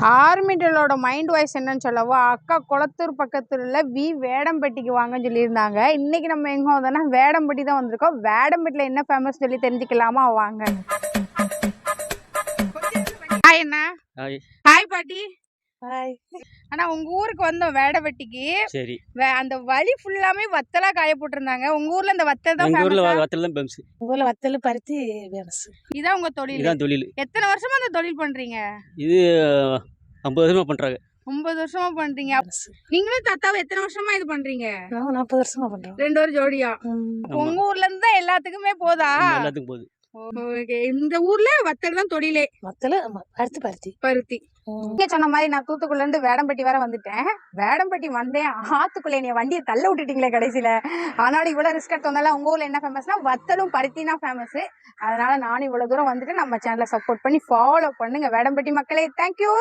ஆர்மிட்டலோட mind voice என்னன்னு சொல்லவோ? அக்கா குளத்தூர் பக்கத்துல உள்ள வி வேடம்பட்டிக்கு வாங்கன்னு சொல்லியிருந்தாங்க. இன்னைக்கு நம்ம எங்க வந்தோம்னா வேடம்பட்டி தான் வந்திருக்கோம். வேடம்பட்டியில் என்ன ஃபேமஸ் சொல்லி தெரிஞ்சுக்கலாமா? வாங்க. ஹாய். ஹாய். ஹாய் பாட்டி. அண்ணா உங்க ஊருக்கு வந்தோம் வேடம்பட்டிக்கு சரி. வே- அந்த வழி ஃபுல்லாமே வத்தலா காய போட்டிருந்தாங்க. உங்க ஊர்ல இந்த வத்தல் தான் ஊரில்? வத்தல் தான் பெம்ஸ் உங்களை வத்தல் பருத்தி ஃபேமஸ் இதான் உங்க தொழில். இதுதான் தொழில். எத்தனை வருஷமா அந்த தொழில் பண்றீங்க? இது ஐம்பது வருஷமாக பண்ணுறாங்க ஒன்பது வருஷமா பண்றீங்க. நீங்களும் தாத்தாவும் எத்தனை வருஷமா இது பண்றீங்க? நாங்கள் நாற்பது வருஷமா பண்ணுறோம் ரெண்டு பேரும் ஜோடியா? உங்க ஊர்ல இருந்து தான் எல்லாத்துக்குமே போதா? எல்லாத்துக்கும் போகுது. ஓகே. இந்த ஊர்ல வத்தல் தான் தொழிலே. வத்தல் பருத்தி பருத்தி. பருத்தி. நீங்க சொன்ன மாதிரி நான் தூத்துக்குள்ள இருந்து வேடம்பட்டி வர வந்துட்டேன். வேடம்பட்டி வந்தேன். ஆத்துக்குள்ள நீ வண்டியை தள்ள விட்டுட்டீங்களே கடைசியில. அதனால இவ்வளவு ரிஸ்க் எடுத்து வந்தால உங்க ஊர்ல என்ன ஃபேமஸ்னா வத்தலும் பருத்தி தான் ஃபேமஸ் அதனால நானும் இவ்வளவு தூரம் வந்துட்டு நம்ம சேனலை சப்போர்ட் பண்ணி ஃபாலோ பண்ணுங்க. வேடம்பட்டி மக்களே தேங்க்யூ